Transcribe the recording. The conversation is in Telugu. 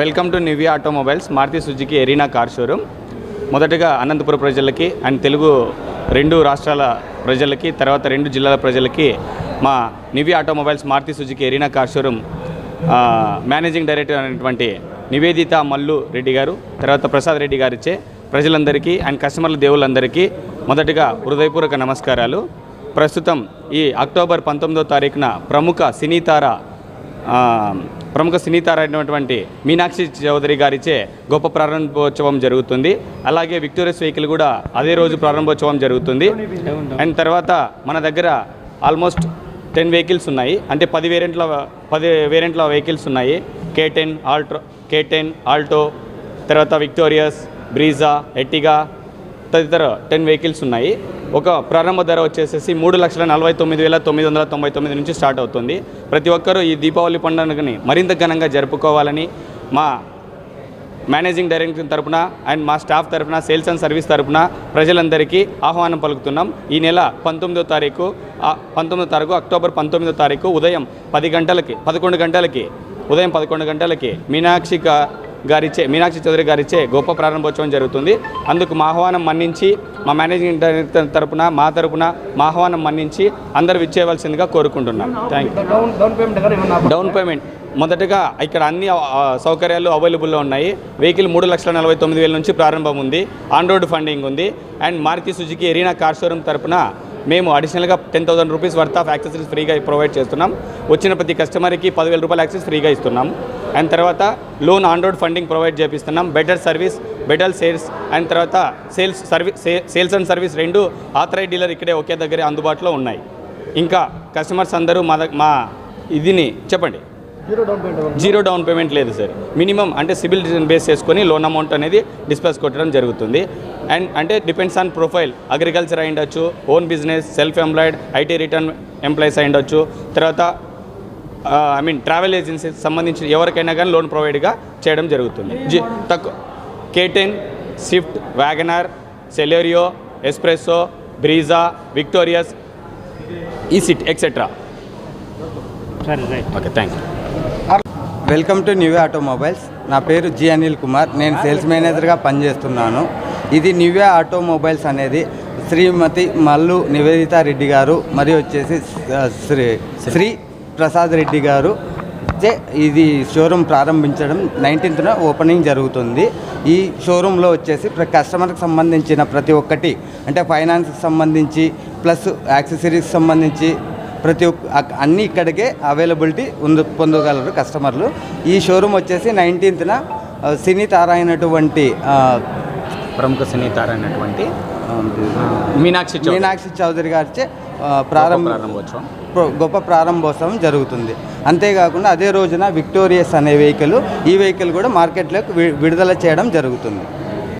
Welcome to Nivya automobiles Maruti Suzuki Arena car showroom. మొదటగా అనంతపురం ప్రజలకి అండ్ తెలుగు రెండు రాష్ట్రాల ప్రజలకి తర్వాత రెండు జిల్లాల ప్రజలకి మా Nivi automobiles Maruti Suzuki Arena car showroom managing director అయినటువంటి నివేదిత మల్లు రెడ్డి గారు తర్వాత ప్రసాద్ రెడ్డి గారిచ్చే ప్రజలందరికీ అండ్ కస్టమర్ల దేవుళ్ళందరికీ మొదటగా హృదయపూర్వక నమస్కారాలు. ప్రస్తుతం ఈ అక్టోబర్ పంతొమ్మిదో తారీఖున ప్రముఖ సినీతార ప్రముఖ సినీతారైనటువంటి మీనాక్షి చౌదరి గారిచే గొప్ప ప్రారంభోత్సవం జరుగుతుంది. అలాగే విక్టోరియస్ వెహికల్ కూడా అదే రోజు ప్రారంభోత్సవం జరుగుతుంది. అండ్ తర్వాత మన దగ్గర ఆల్మోస్ట్ టెన్ వెహికల్స్ ఉన్నాయి. అంటే పది వేరియంట్ల పది వేరియంట్ల వెహికల్స్ ఉన్నాయి. K ten Alto K ten Alto తర్వాత విక్టోరియస్ బ్రీజా ఎట్టిగా తదితర టెన్ వెహికల్స్ ఉన్నాయి. ఒక ప్రారంభ ధర వచ్చేసేసి మూడు లక్షల నలభై తొమ్మిది వేల తొమ్మిది వందల తొంభై తొమ్మిది నుంచి స్టార్ట్ అవుతుంది. ప్రతి ఒక్కరూ ఈ దీపావళి పండుగని మరింత ఘనంగా జరుపుకోవాలని మా మేనేజింగ్ డైరెక్టర్ తరపున అండ్ మా స్టాఫ్ తరపున సేల్స్ అండ్ సర్వీస్ తరపున ప్రజలందరికీ ఆహ్వానం పలుకుతున్నాం. ఈ నెల పంతొమ్మిదో తారీఖు పంతొమ్మిదో తారీఖు అక్టోబర్ పంతొమ్మిదో తారీఖు ఉదయం పది గంటలకి పదకొండు గంటలకి ఉదయం పదకొండు గంటలకి మీనాక్షి గా- గారిచే మీనాక్షి చౌదరి గారిచే గొప్ప ప్రారంభోత్సవం జరుగుతుంది. అందుకు మా ఆహ్వానం మన్నించి మా మేనేజింగ్ డైరెక్టర్ తరపున మా తరపున మా ఆహ్వానం మన్నించి అందరూ విచ్చేయవలసిందిగా కోరుకుంటున్నాం. థ్యాంక్ యూ డౌన్ పేమెంట్ మొదటగా ఇక్కడ అన్ని సౌకర్యాలు అవైలబుల్లో ఉన్నాయి. వెహికల్ మూడు లక్షల నలభై తొమ్మిది వేల నుంచి ప్రారంభం ఉంది. ఆన్ రోడ్ ఫండింగ్ ఉంది. And Maruti Suzuki Arena car showroom తరపున మేము అడిషనల్గా ten thousand rupees worth of accessories ఫ్రీగా ప్రొవైడ్ చేస్తున్నాం. వచ్చిన ప్రతి కస్టమర్కి పదివేల రూపాయల యాక్సెస్ ఫ్రీగా ఇస్తున్నాం. అండ్ తర్వాత loan on road funding provide చేపిస్తున్నాం. Better service better sales and తర్వాత sales service sales and service రెండు ఆథరైడ్ డీలర్ ఇక్కడే ఒకే దగ్గరే అందుబాటులో ఉన్నాయి. ఇంకా కస్టమర్స్ అందరూ మా మా ఇదిని చెప్పండి. Zero down payment zero down payment లేదు సార్. మినిమం అంటే సిబిల్ బేస్ చేసుకొని లోన్ అమౌంట్ అనేది డిస్పర్స్ కొట్టడం జరుగుతుంది. అండ్ అంటే డిపెండ్స్ ఆన్ ప్రొఫైల్. అగ్రికల్చర్ అయి ఉండొచ్చు own business self employed IT return employees అయి ఉండొచ్చు తర్వాత ఐ మీన్ ట్రావెల్ ఏజెన్సీ సంబంధించిన ఎవరికైనా కానీ లోన్ ప్రొవైడ్గా చేయడం జరుగుతుంది. జీ తక్కువ K ten Swift WagonR Celerio S Presso Brezza Victoris ఈ సిట్ ఎక్సెట్రా సరే right okay thank you welcome to New Way automobiles నా పేరు జి అనిల్ కుమార్. నేను సేల్స్ మేనేజర్గా పనిచేస్తున్నాను. ఇది న్యూవే ఆటోమొబైల్స్ అనేది శ్రీమతి మల్లు నివేదిత రెడ్డి గారు మరియు వచ్చేసి శ్రీ శ్రీ ప్రసాద్ రెడ్డి గారు. చే ఇది షోరూమ్ ప్రారంభించడం నైన్టీన్త్న ఓపెనింగ్ జరుగుతుంది. ఈ షోరూంలో వచ్చేసి ప్ర- కస్టమర్కి సంబంధించిన ప్రతి ఒక్కటి అంటే ఫైనాన్స్కి సంబంధించి ప్లస్ యాక్సెసరీస్ సంబంధించి ప్రతి ఒక్క అన్నీ ఇక్కడికే అవైలబిలిటీ ఉంది పొందగలరు కస్టమర్లు. ఈ షోరూమ్ వచ్చేసి నైన్టీన్త్న సినీ తార అయినటువంటి ప్రముఖ సినీ తార అయినటువంటి మీనాక్షి. మీనాక్షి చౌదరి గారిచే ప్రారంభ ప్రారంభోత్సవం. ప్ర- గొప్ప ప్రారంభోత్సవం జరుగుతుంది. అంతేకాకుండా అదే రోజున విక్టోరియస్ అనే వెహికల్ ఈ వెహికల్ కూడా మార్కెట్లోకి వి- విడుదల చేయడం జరుగుతుంది.